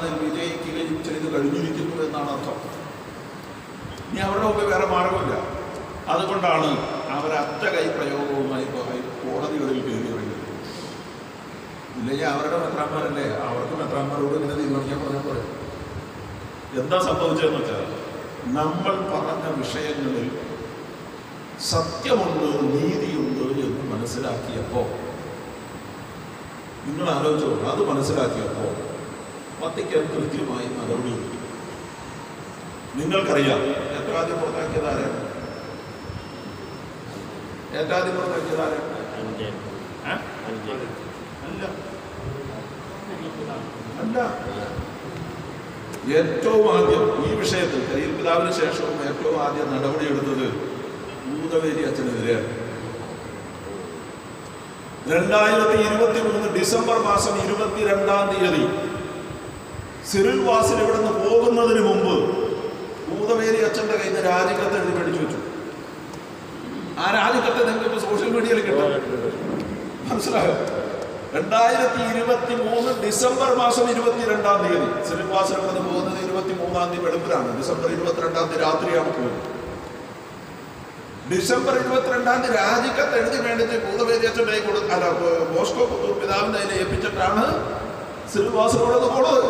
അതിൽ വിജയിക്കുകയും ചെയ്ത് കഴിഞ്ഞിരിക്കുന്നു എന്നാണ് അർത്ഥം. ഇനി അവരുടെ മുമ്പ് വേറെ മാർഗമില്ല. അതുകൊണ്ടാണ് അവർ അറ്റ കൈ പ്രയോഗവുമായി കോടതികളിൽ കയറി വരുന്നത് ഇല്ലെങ്കിൽ അവരുടെ മെത്രാന്മാരല്ലേ? അവർക്ക് മെത്രാന്മാരോട് ഇങ്ങനെ തീരുമാനിക്കാൻ പറഞ്ഞാൽ പോലെ എന്താ സംഭവിച്ചതെന്ന് വെച്ചാൽ നമ്മൾ പറഞ്ഞ വിഷയങ്ങളിൽ സത്യമുണ്ട് നീതിയുണ്ട് എന്ന് മനസ്സിലാക്കിയപ്പോൾ നിങ്ങൾ ആലോചിച്ചോ അത് മനസ്സിലാക്കിയപ്പോൾ വത്തിക്കാൻ കൃത്യമായി നടപടി എടുത്തു. നിങ്ങൾക്കറിയാം. എത്ര ആദ്യം പുറത്താക്കിയത് ആരാണ് ഏറ്റവും ആദ്യം പുറത്താക്കിയത് ആരാണ് ഏ? അല്ല. അല്ല. ഏറ്റവും ആദ്യം ഈ വിഷയത്തിൽ കരിയിൽ പിതാവിന് ശേഷവും ഏറ്റവും ആദ്യം നടപടിയെടുത്തത് ഭൂതവേരി അച്ഛനെതിരെയാണ് രണ്ടായിരത്തി ഇരുപത്തി മൂന്ന് ഡിസംബർ മാസം ഇരുപത്തിരണ്ടാം തീയതി സിറിൽ വാസിൽ നിന്ന് പോകുന്നതിന് മുമ്പ് ഭൂതവേലി അച്ഛന്റെ കയ്യിൽ നിന്ന് രാജിക്കത്ത് എഴുതി മേടിച്ചു വെച്ചു. ആ രാജിക്കത്ത് നിങ്ങൾക്ക് സോഷ്യൽ മീഡിയയിൽ കിട്ടും. മനസ്സിലായോ? രണ്ടായിരത്തി ഇരുപത്തി മൂന്ന് ഡിസംബർ മാസം ഇരുപത്തിരണ്ടാം തീയതി സിറിൽവാസിൽ ഇവിടെ നിന്ന് പോകുന്നത് ഇരുപത്തി മൂന്നാം തീയതി വെളുപ്പിലാണ്. ഡിസംബർ ഇരുപത്തിരണ്ടാം തീയതി രാത്രിയാണ് പോകുന്നത് ഡിസംബർ ഇരുപത്തിരണ്ടാം തീയതി രാജിക്കത്ത് എഴുതി മേടിച്ച് ഭൂതവേദി അച്ഛന്റെ കൊടുത്ത അല്ല ബോസ്കോ പുത്തൂർ പിതാവിന്റെ അതിനെ ഏൽപ്പിച്ചിട്ടാണ് ശ്രീനിവാസനോട് പോണത്.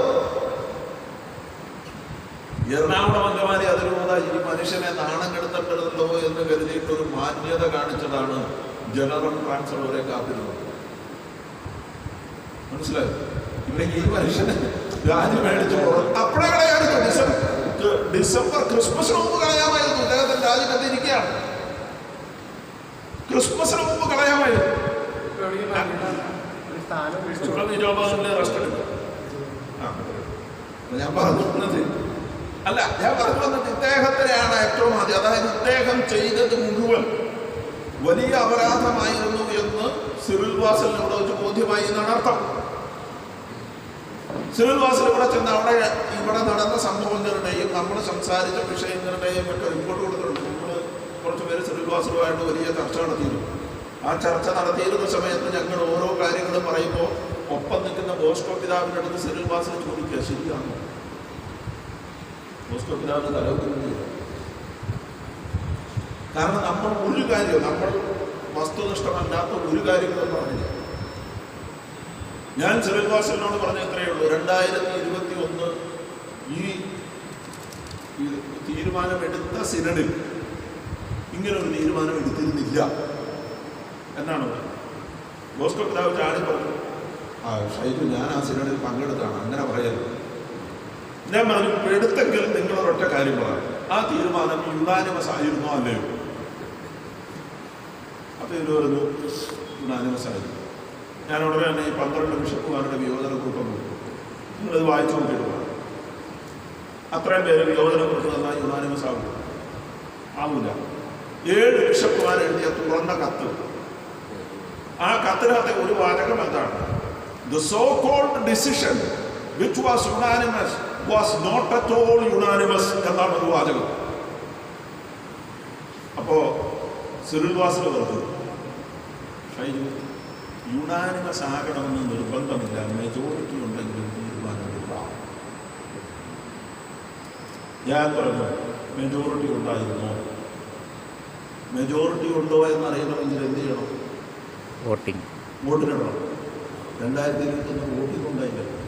എറണാകുളം അങ്കമാലി അതിരൂപത ഈ മനുഷ്യനെ നാണം കെടുത്തപ്പെടുന്നുണ്ടോ എന്ന് കരുതിയിട്ട് ഒരു മാന്യത കാണിച്ചതാണ് ജനറൽ ട്രാൻസ്ഫറെ കാത്തിരുന്നത്. മനസ്സിലായോ? ഇവിടെ ഈ മനുഷ്യന് രാജ്യം മേടിച്ചു അപ്പഴേ കളയായിരുന്നു ഡിസംബർ ഡിസംബർ ക്രിസ്മസിന് മുമ്പ് കളയാമായിരുന്നു. അദ്ദേഹത്തിന് രാജ്യത്ത് ഇരിക്കുകയാണ് ക്രിസ്മസിന് മുമ്പ് കളയാമായിരുന്നു. റെസ്റ്റ്. ഞാൻ പറഞ്ഞു അല്ല. ഞാൻ പറഞ്ഞു വന്നത് ഇദ്ദേഹത്തിനെയാണ് ഏറ്റവും ആദ്യം. അതായത് ഇദ്ദേഹം ചെയ്തത് മുഴുവൻ വലിയ അപരാധമായിരുന്നു എന്ന് സിറിൽ വാസൽ ഇവിടെ വെച്ച് ബോധ്യമായി എന്നാണ് അർത്ഥം. സിറിൽ വാസൽ ഇവിടെ ചെന്ന് അവിടെ ഇവിടെ നടന്ന സംഭവങ്ങളുടെയും നമ്മൾ സംസാരിച്ച വിഷയങ്ങളുടെയും ഒക്കെ റിപ്പോർട്ട് കൊടുത്തിട്ടുണ്ട്. നമ്മൾ കുറച്ച് പേര് സിറിൽ വാസലുമായിട്ട് വലിയ ചർച്ച നടത്തിയിരുന്നു. ആ ചർച്ച നടത്തിയിരുന്ന സമയത്ത് ഞങ്ങൾ ഓരോ കാര്യങ്ങളും പറയുമ്പോൾ ഒപ്പം നിൽക്കുന്ന ബോസ്കോ പിതാവിന്റെ അടുത്ത് സിറിൽ വാസൽ ചോദിക്കുക ശരിയാണോ? പിതാവിന് തലവെക്കുന്നില്ല കാരണം നമ്മൾ ഒരു കാര്യം നമ്മൾ വസ്തുനിഷ്ഠമല്ലാത്ത ഒരു കാര്യങ്ങളും പറഞ്ഞില്ല ഞാൻ സിറിൽ വാസലിനോട് പറഞ്ഞ ഇത്രയേ ഉള്ളൂ. രണ്ടായിരത്തി ഇരുപത്തി ഒന്ന് ഈ തീരുമാനമെടുത്ത സിനഡിൽ ഇങ്ങനൊരു തീരുമാനം എടുത്തിരുന്നില്ല എന്നാണ് ബോസ്കോ പിതാവ് ചാടി പറഞ്ഞു. ആ ഷൈജു ഞാൻ ആ സിനഡിൽ പറയരുത് ഞാൻ പറഞ്ഞു എടുത്തെങ്കിൽ നിങ്ങൾ ഒറ്റ കാര്യം പറയാം ആ തീരുമാനം യുണാനിമസ് ആയിരുന്നോ അല്ലയോ? അപ്പം ഇവർ പറഞ്ഞു? ആയിരുന്നു ഞാൻ ഉടനെ തന്നെ ഈ പന്ത്രണ്ട് ബിഷപ്പുമാരുടെ വിയോജന നോക്കും. നിങ്ങളിത് വായിച്ചു നോക്കിയിട്ട് അത്രയും പേര് വിയോജന കൂട്ടം തന്നാൽ യുണാനിമസ് ആകും ആവില്ല ഏഴ് ബിഷപ്പുമാർ എഴുതിയ തുറന്ന കത്ത്. ആ കത്തിനകത്തെ ഒരു വാചകം എന്താണ്? The so called decision which was unanimous was not at all unanimous എന്നാണ് ഒരു വാചകം. അപ്പോ സിറിൽ വാസിൽ പറഞ്ഞത് ഷൈജു യുണാനിമസ് ആകണമെന്ന് നിർബന്ധമില്ല. മെജോറിറ്റി ഉണ്ടെങ്കിലും തീരുമാനമില്ല ഞാൻ പറഞ്ഞു മെജോറിറ്റി ഉണ്ടായിരുന്നോ? മെജോറിറ്റി ഉണ്ടോ എന്ന് അറിയണമെങ്കിൽ എന്ത് ചെയ്യണം? വോട്ടിംഗ്. വോട്ടിനിടണം. രണ്ടായിരത്തി ഇരുപത്തൊന്ന് വോട്ടിംഗ് ഉണ്ടായില്ല.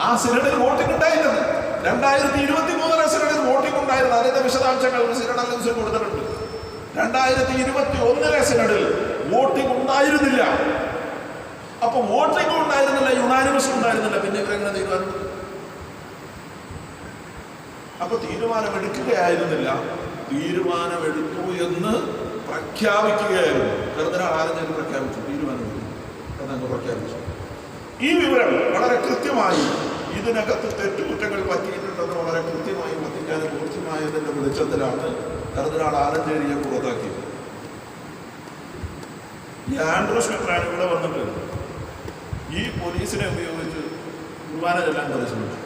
ആ സിനഡിൽ വോട്ടിംഗ് ഉണ്ടായിരുന്നു. രണ്ടായിരത്തി ഇരുപത്തി മൂന്നിലെ സിനഡിൽ വോട്ടിംഗ് ഉണ്ടായിരുന്നു. അതിന്റെ വിശദാംശങ്ങൾ സിനഡ് അലൻസ് കൊടുത്തിട്ടുണ്ട്. രണ്ടായിരത്തി ഇരുപത്തി ഒന്നിലെ സിനഡിൽ വോട്ടിംഗ് ഉണ്ടായിരുന്നില്ല. അപ്പൊ വോട്ടിംഗ് ഉണ്ടായിരുന്നില്ല യുണാനിമസ് ഉണ്ടായിരുന്നില്ല. പിന്നെ ഇവരെങ്ങനെ തീരുമാനം? അപ്പൊ തീരുമാനമെടുക്കുകയായിരുന്നില്ല. തീരുമാനമെടുത്തു എന്ന് പ്രഖ്യാപിക്കുകയായിരുന്നു. കരുതനാൾ ആരും പ്രഖ്യാപിച്ചു? തീരുമാനമെടുത്തു. എന്നങ്ങ് പ്രഖ്യാപിച്ചു. ഈ വിവരം വളരെ കൃത്യമായി ഇതിനകത്ത് തെറ്റുകുറ്റങ്ങൾ പറ്റിയിട്ടുണ്ടെന്ന് വളരെ കൃത്യമായി വത്തിക്കാൻ കൂർച്ചമായതിന്റെ വെളിച്ചത്തിലാണ് കർദിനാൾ ആലഞ്ചേരിയെ പുറത്താക്കിയത്. ഈ ആൻഡ്രോസ് മെത്രാൻ ഇവിടെ വന്നിട്ട് ഈ പോലീസിനെ ഉപയോഗിച്ച് കുർബാന ചെല്ലാൻ പരിശ്രമിച്ചു.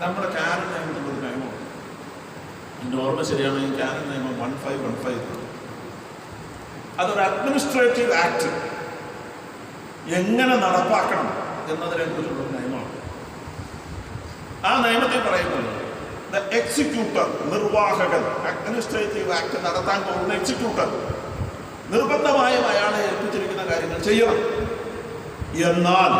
നമ്മുടെ കാനൻ നിയമത്തിന്റെ ഒരു നിയമം എന്റെ ഓർമ്മ ശരിയാണെങ്കിൽ കാനൻ നിയമം വൺ ഫൈവ് വൺ ഫൈവ് അതൊരു അഡ്മിനിസ്ട്രേറ്റീവ് ആക്ട് എങ്ങനെ നടപ്പാക്കണം? എന്നതിനെ കുറിച്ചുള്ള ഒരു നിയമമാണ്. ആ നിയമത്തിൽ പറയുന്നത് ദ എക്സിക്യൂട്ടർ നിർവാഹകൻ അഡ്മിനിസ്ട്രേറ്റീവ് ആക്ട് നടത്താൻ പോകുന്ന എക്സിക്യൂട്ടർ നിർബന്ധമായും അയാളെ ഏൽപ്പിച്ചിരിക്കുന്ന കാര്യങ്ങൾ ചെയ്യണം. എന്നാൽ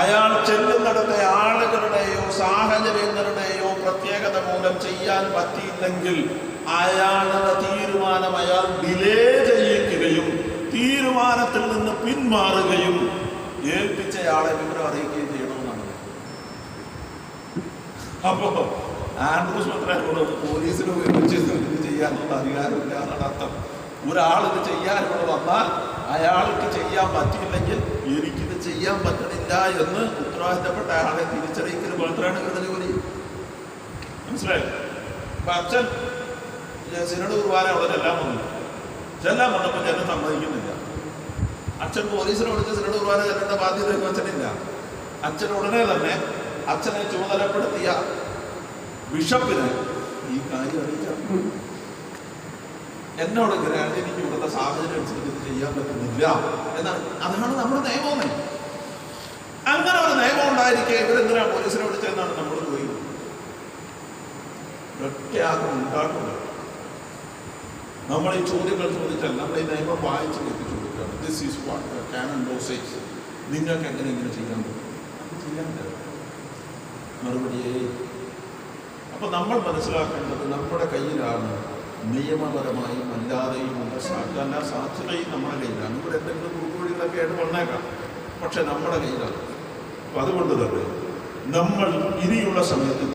അയാൾ ചെല്ലുന്നിടത്തെ ആളുകളുടെയോ സാഹചര്യങ്ങളുടെയോ പ്രത്യേകത മൂലം ചെയ്യാൻ പറ്റിയില്ലെങ്കിൽ അയാളുടെ തീരുമാനം അയാൾ ഡിലേ ചെയ്യിക്കുകയും തീരുമാനത്തിൽ നിന്ന് പിന്മാറുകയും ഏൽപ്പിച്ചയാളെ വിവരം അറിയിക്കുകയും ചെയ്യണമെന്നാണ്. അപ്പോ ആൻഡ്രൂസ് മെത്രാനോട് പോലീസിനെ ഉപയോഗിച്ച് ഇത് ചെയ്യാനുള്ള അധികാരമില്ല എന്നാണ് അർത്ഥം. ഇത് ഇവിടെ വന്നാൽ അയാൾക്ക് ചെയ്യാൻ പറ്റിയില്ലെങ്കിൽ എനിക്കിത് ചെയ്യാൻ പറ്റണില്ല എന്ന് ഉത്തരവാദിത്തപ്പെട്ട ആളെ തിരിച്ചറിയിക്കൽ മാത്രമാണ് ഇവരുടെ ജോലി. മനസ്സിലായോ? അപ്പൊ അച്ഛൻ സിനോട് കുർബാന അവിടെ വന്നു. ചെല്ലാൻ വന്നപ്പോൾ ജനം സമ്മതിക്കുന്നില്ല. അച്ഛൻ പോലീസിനെ വിളിച്ച് സിനഡ് കുർബാന ചെല്ലേണ്ട ബാധ്യതയൊന്നും അച്ഛനില്ല. അച്ഛൻ ഉടനെ തന്നെ അച്ഛനെ ചുമതലപ്പെടുത്തിയ ബിഷപ്പിന് ഈ കാര്യം അറിയിക്കാം. എന്നോട് ഇങ്ങനെ എനിക്ക് ഇവിടുത്തെ സാഹചര്യം അനുസരിച്ച് ചെയ്യാൻ പറ്റുന്നില്ല എന്നാണ്. അതാണ് നമ്മുടെ നിയമം. അങ്ങനെ ഒരു നിയമം ഉണ്ടായിരിക്കെ ഇവരെന്തിനാ പോലീസിനെ വിളിച്ചതെന്നാണ് നമ്മൾ ചോദിക്കുന്നത്. ഒറ്റയാകും ഉണ്ടാക്കുന്നത് നമ്മൾ ഈ ചോദ്യങ്ങൾ ചോദിച്ചാൽ നമ്മൾ ഈ നിയമം വായിച്ച് കേൾപ്പിച്ചു. This is what canon dosage നിങ്ങൾക്ക് എങ്ങനെ ഇങ്ങനെ ചെയ്യാൻ പറ്റും. ചെയ്യാൻ മറുപടിയേ അപ്പോൾ നമ്മൾ മനസ്സിലാക്കേണ്ടത് നമ്മുടെ കയ്യിലാണ് നിയമപരമായും അല്ലാതെയും ഉള്ള സാധാരണ സാധ്യതയും നമ്മുടെ കയ്യിലാണ്. ഇവിടെ എന്തെങ്കിലും കുറുക്കുവഴികളൊക്കെ ആയിട്ട് വന്നേക്കാം. പക്ഷെ നമ്മുടെ കയ്യിലാണ്. അപ്പം അതുകൊണ്ട് തന്നെ നമ്മൾ ഇനിയുള്ള സമയത്ത്